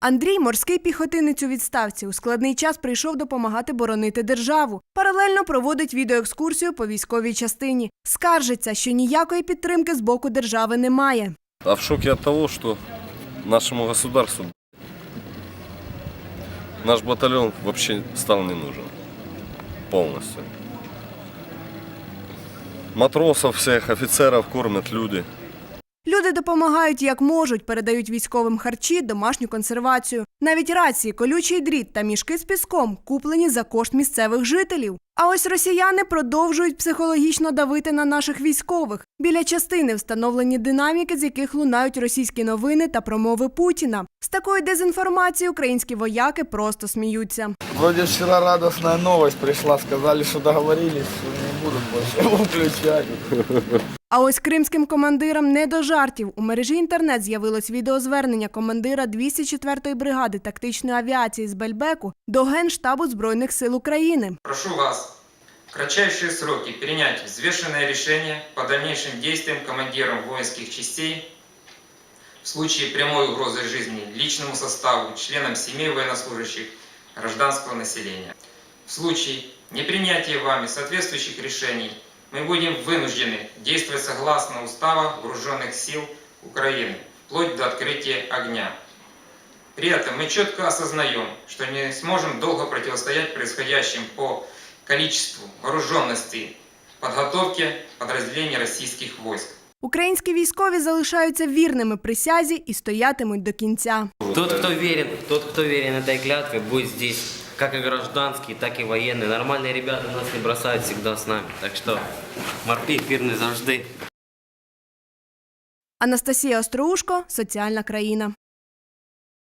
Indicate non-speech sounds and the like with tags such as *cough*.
Андрій морський піхотинець у відставці. У складний час прийшов допомагати боронити державу. Паралельно проводить відеоекскурсію по військовій частині. Скаржиться, що ніякої підтримки з боку держави немає. А в шоке от того, что нашему государству наш батальон вообще стал не нужен. Полностью. Матросов всех, офицеров кормят люди. Люди допомагають як можуть, передають військовим харчі, домашню консервацію. Навіть рації, колючий дріт та мішки з піском куплені за кошт місцевих жителів. А ось росіяни продовжують психологічно давити на наших військових. Біля частини встановлені динаміки, з яких лунають російські новини та промови Путіна. З такої дезінформації українські вояки просто сміються. Вроде вчера радостная новость пришла, сказали, что договорились, что не будут больше *laughs* его включать. А ось кримським командирам не до жартів. У мережі інтернет з'явилось відеозвернення командира 204-ї бригади тактичної авіації з Бельбеку до Генштабу Збройних сил України. Прошу вас в кратчайшие сроки принять взвешенное решение по дальнейшим действиям командирам воинских частей в случае прямой угрозы жизни личному составу, членам семей военнослужащих, гражданского населения. В случае непринятия вами соответствующих решений мы будем вынуждены действовать согласно Устава Вооруженных сил Украины, вплоть до открытия огня. При этом мы четко осознаем, что не сможем долго противостоять происходящим по количеству вооруженности подготовке подразделений российских войск. Українські військові залишаються вірними присязі і стоятимуть до кінця. Тот, кто верен, тот, кто верен этой клятве, будет здесь как и гражданские, так и военные. Нормальные ребята нас не бросают всегда с нами. Так что морпіх вірний завжди. Анастасія Остроушко, соціальна країна.